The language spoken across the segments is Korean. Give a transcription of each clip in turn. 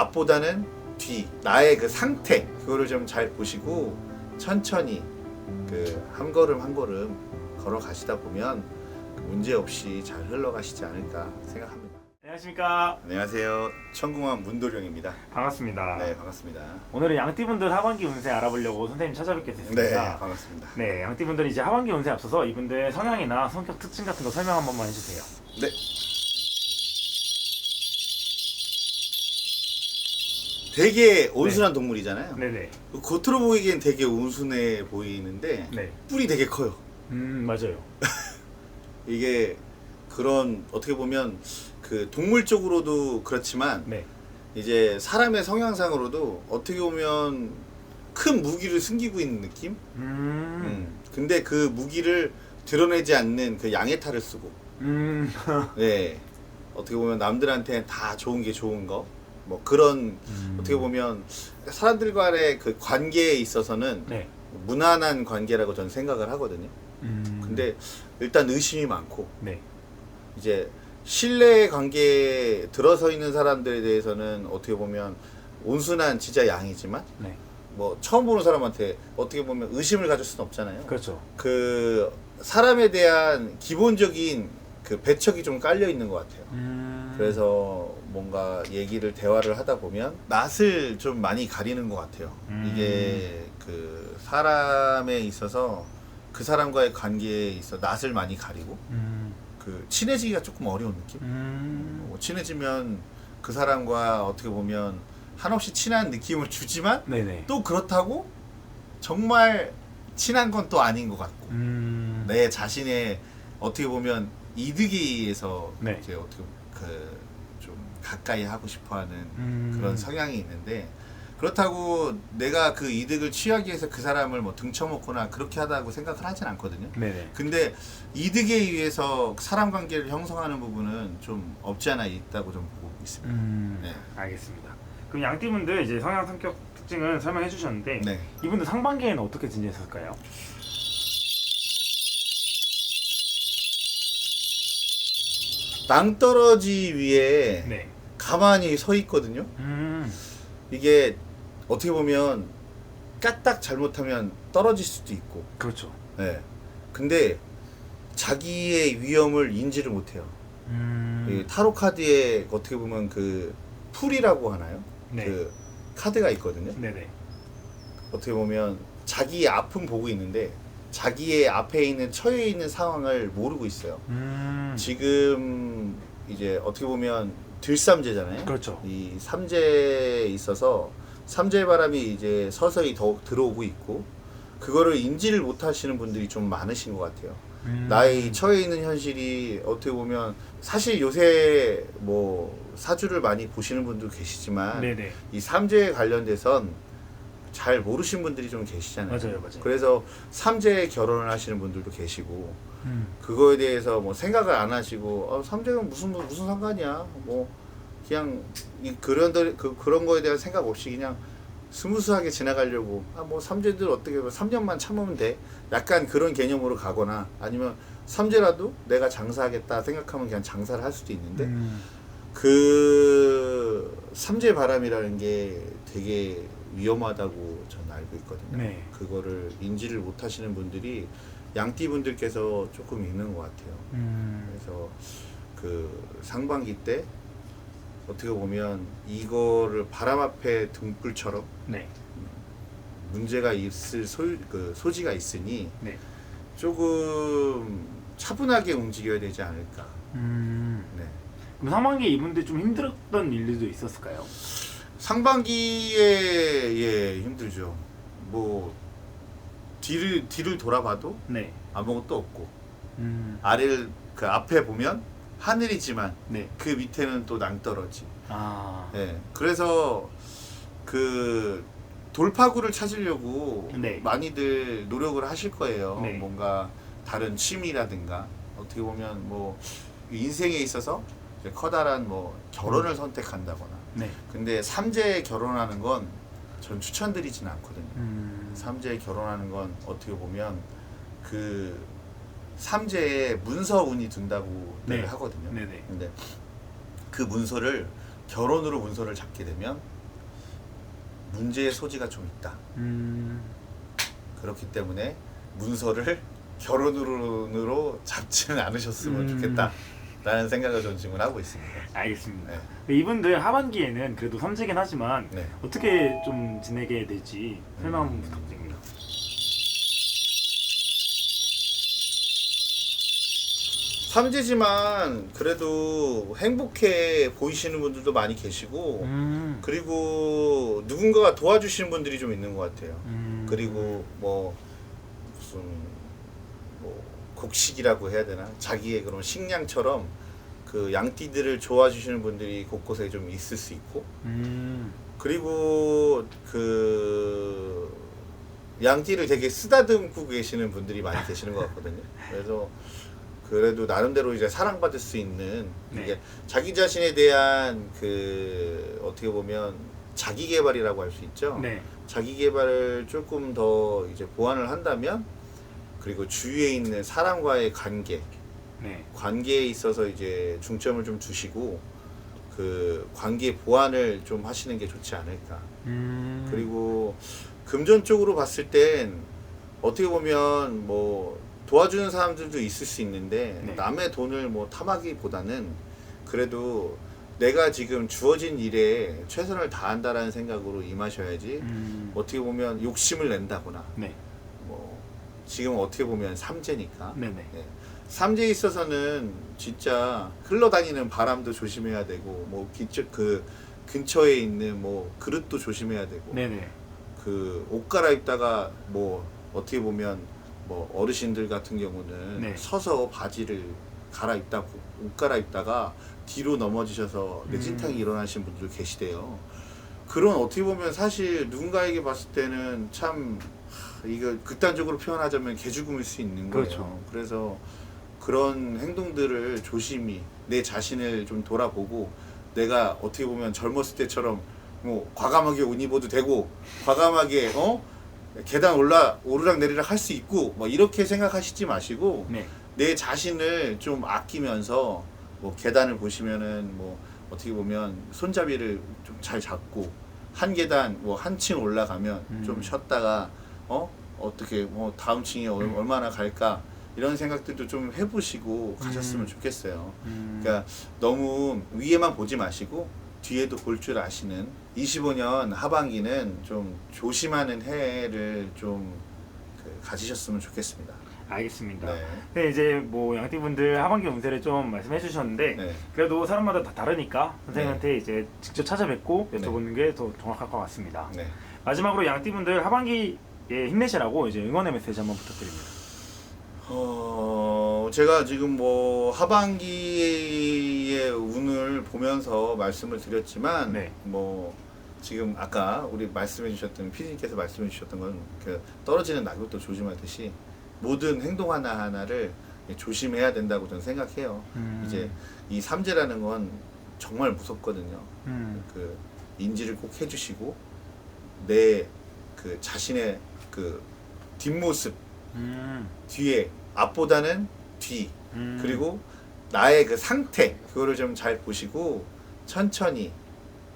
앞보다는 뒤 나의 그 상태 그거를 좀 잘 보시고 천천히 그 한 걸음 한 걸음 걸어 가시다 보면 문제 없이 잘 흘러가시지 않을까 생각합니다. 안녕하십니까. 안녕하세요. 천궁원 문도령입니다. 반갑습니다. 네 반갑습니다. 오늘은 양띠분들 하반기 운세 알아보려고 선생님 찾아뵙게 네 됐습니다. 반갑습니다. 네, 양띠분들 이제 하반기 운세 앞서서 이분들 성향이나 성격 특징 같은 거 설명 한 번만 해주세요. 네. 되게 온순한 동물이잖아요. 네네. 겉으로 보이기엔 되게 온순해 보이는데 네. 뿔이 되게 커요. 음 맞아요. 이게 그런 어떻게 보면 그 동물적으로도 그렇지만 네. 이제 사람의 성향상으로도 어떻게 보면 큰 무기를 숨기고 있는 느낌? 음. 음. 근데 그 무기를 드러내지 않는 그 양해탈을 쓰고 음. 네. 어떻게 보면 남들한테 다 좋은 게 좋은 거. 뭐 그런 음. 어떻게 보면 사람들 간의 그 관계에 있어서는 네. 무난한 관계라고 저는 생각을 하거든요. 음. 근데 일단 의심이 많고 네. 이제 신뢰 관계에 들어서 있는 사람들에 대해서는 어떻게 보면 온순한 진짜 양이지만 네. 뭐 처음 보는 사람한테 어떻게 보면 의심을 가질 수는 없잖아요. 그렇죠. 그 사람에 대한 기본적인 그 배척이 좀 깔려 있는 것 같아요. 음. 그래서 뭔가 얘기를 대화를 하다 보면 낯을 좀 많이 가리는 것 같아요. 음. 이게 그 사람에 있어서 그 사람과의 관계에 있어 낯을 많이 가리고 음. 그 친해지기가 조금 어려운 느낌. 음. 뭐 친해지면 그 사람과 어떻게 보면 한없이 친한 느낌을 주지만 네네. 또 그렇다고 정말 친한 건 또 아닌 것 같고 음. 내 자신의 어떻게 보면 이득에 의해서 네. 이렇게 어떻게 그 좀 가까이 하고 싶어하는 음. 그런 성향이 있는데 그렇다고 내가 그 이득을 취하기 위해서 그 사람을 뭐 등쳐먹거나 그렇게 하다고 생각을 하진 않거든요. 네네. 근데 이득에 의해서 사람 관계를 형성하는 부분은 좀 없지 않아 있다고 좀 보고 있습니다. 음. 네. 알겠습니다. 그럼 양띠분들 이제 성향 성격 특징을 설명해 주셨는데 네. 이분들 상반기에는 어떻게 지내셨을까요? 낭떠러지 위에 네. 가만히 서 있거든요. 음. 이게 어떻게 보면 까딱 잘못하면 떨어질 수도 있고. 그렇죠. 네. 근데 자기의 위험을 인지를 못해요. 음. 이 타로 카드에 어떻게 보면 그 풀이라고 하나요? 네. 그 카드가 있거든요. 네네. 어떻게 보면 자기의 아픔 보고 있는데 자기의 앞에 있는 처해 있는 상황을 모르고 있어요. 음. 지금 이제 어떻게 보면 들삼재잖아요. 그렇죠. 이 삼재에 있어서 삼재 바람이 이제 서서히 더욱 들어오고 있고 그거를 인지를 못 하시는 분들이 좀 많으신 것 같아요. 음. 나의 처해 있는 현실이 어떻게 보면 사실 요새 뭐 사주를 많이 보시는 분도 계시지만 네네. 이 삼재에 관련돼선 잘 모르신 분들이 좀 계시잖아요. 맞아요, 맞아요. 그래서 삼재 결혼을 하시는 분들도 계시고 음. 그거에 대해서 뭐 생각을 안 하시고 어, 삼재가 무슨 무슨 상관이야 뭐 그냥 이 그런 그 그런 거에 대한 생각 없이 그냥 스무스하게 지나가려고 아 뭐 삼재들 어떻게 뭐 3년만 참으면 돼 약간 그런 개념으로 가거나 아니면 삼재라도 내가 장사하겠다 생각하면 그냥 장사를 할 수도 있는데 음. 그 삼재 바람이라는 게 되게 위험하다고 저는 알고 있거든요. 네. 그거를 인지를 못 하시는 분들이 양띠 분들께서 조금 있는 것 같아요. 음. 그래서 그 상반기 때 어떻게 보면 이거를 바람 앞에 등불처럼 네. 문제가 있을 소, 그 소지가 있으니 네. 조금 차분하게 움직여야 되지 않을까. 음. 네. 그럼 상반기에 이분들 좀 힘들었던 일들도 있었을까요? 상반기에 예 힘들죠. 뭐 뒤를 뒤를 돌아봐도 네. 아무것도 없고 음. 아래를 그 앞에 보면 하늘이지만 네. 그 밑에는 또 낭떠러지. 아. 예. 그래서 그 돌파구를 찾으려고 네. 많이들 노력을 하실 거예요. 네. 뭔가 다른 취미라든가 어떻게 보면 뭐 인생에 있어서 커다란 뭐 결혼을 선택한다거나. 네. 근데 삼재에 결혼하는 건 전 추천드리지는 않거든요. 음. 삼재에 결혼하는 건 어떻게 보면 그 삼재에 문서 운이 든다고 네. 하거든요. 네네. 근데 그 문서를 결혼으로 문서를 잡게 되면 문제의 소지가 좀 있다. 음. 그렇기 때문에 문서를 결혼으로 잡지는 않으셨으면 음. 좋겠다 라는 생각을 전 지금 하고 있습니다. 알겠습니다. 네. 이분들 하반기에는 그래도 삼재긴 하지만 네. 어떻게 좀 지내게 될지 설명 한번 부탁드립니다. 삼재지만 그래도 행복해 보이시는 분들도 많이 계시고 음. 그리고 누군가가 도와주시는 분들이 좀 있는 것 같아요. 음. 그리고 뭐 무슨 뭐 곡식이라고 해야 되나 자기의 그런 식량처럼 그 양띠들을 좋아주시는 분들이 곳곳에 좀 있을 수 있고 음. 그리고 그 양띠를 되게 쓰다듬고 계시는 분들이 많이 계시는 것 같거든요. 그래서 그래도 나름대로 이제 사랑받을 수 있는 네. 이게 자기 자신에 대한 그 어떻게 보면 자기 개발이라고 할 수 있죠. 네. 자기 개발을 조금 더 이제 보완을 한다면 그리고 주위에 있는 사람과의 관계, 네. 관계에 있어서 이제 중점을 좀 두시고 그 관계 보완을 좀 하시는 게 좋지 않을까. 음. 그리고 금전적으로 봤을 땐 어떻게 보면 뭐 도와주는 사람들도 있을 수 있는데 네. 남의 돈을 뭐 탐하기보다는 그래도 내가 지금 주어진 일에 최선을 다한다라는 생각으로 임하셔야지 음. 어떻게 보면 욕심을 낸다거나 네. 뭐 지금 어떻게 보면 삼재니까 네네. 네. 삼재에 있어서는 진짜 흘러다니는 바람도 조심해야 되고 뭐 기초 그 근처에 있는 뭐 그릇도 조심해야 되고 네네. 그 옷 갈아입다가 뭐 어떻게 보면 뭐 어르신들 같은 경우는 네. 서서 바지를 갈아입다 옷 갈아입다가 뒤로 넘어지셔서 음. 뇌진탕이 일어나신 분들 계시대요. 그런 어떻게 보면 사실 누군가에게 봤을 때는 참 하, 이거 극단적으로 표현하자면 개죽음일 수 있는 거예요. 그렇죠. 그래서 그런 행동들을 조심히 내 자신을 좀 돌아보고 내가 어떻게 보면 젊었을 때처럼 뭐 과감하게 옷 입어도 되고 과감하게 어 계단 올라 오르락 내리락 할 수 있고 뭐 이렇게 생각하시지 마시고 네. 내 자신을 좀 아끼면서 뭐 계단을 보시면은 뭐 어떻게 보면 손잡이를 좀 잘 잡고 한 계단 뭐 한 층 올라가면 음. 좀 쉬었다가 어 어떻게 뭐 다음 층에 얼- 음. 얼마나 갈까 이런 생각들도 좀 해보시고 가셨으면 음. 좋겠어요. 음. 그러니까 너무 위에만 보지 마시고 뒤에도 볼 줄 아시는 25년 하반기는 좀 조심하는 해를 좀 그 가지셨으면 좋겠습니다. 알겠습니다. 네. 네, 이제 뭐 양띠분들 하반기 운세를 좀 말씀해 주셨는데 네. 그래도 사람마다 다 다르니까 선생님한테 이제 직접 찾아뵙고 네. 여쭤보는 게더 정확할 것 같습니다. 네. 마지막으로 양띠분들 하반기 에 힘내시라고 이제 응원의 메시지 한번 부탁드립니다. 어, 제가 지금 뭐 하반기의 운을 보면서 말씀을 드렸지만 네. 뭐 지금 아까 우리 말씀해 주셨던 피디님께서 말씀해 주셨던 건 그 떨어지는 낙엽도 조심하듯이 모든 행동 하나 하나를 조심해야 된다고 저는 생각해요. 음. 이제 이 삼재라는 건 정말 무섭거든요. 음. 그 인지를 꼭 해주시고 내 그 자신의 그 뒷모습 음. 뒤에 앞보다는 뒤 음. 그리고 나의 그 상태 그거를 좀 잘 보시고 천천히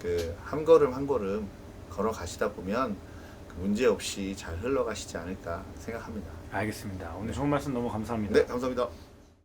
그 한 걸음 한 걸음 걸어 가시다 보면 그 문제 없이 잘 흘러가시지 않을까 생각합니다. 알겠습니다. 오늘 좋은 말씀 너무 감사합니다. 네, 감사합니다.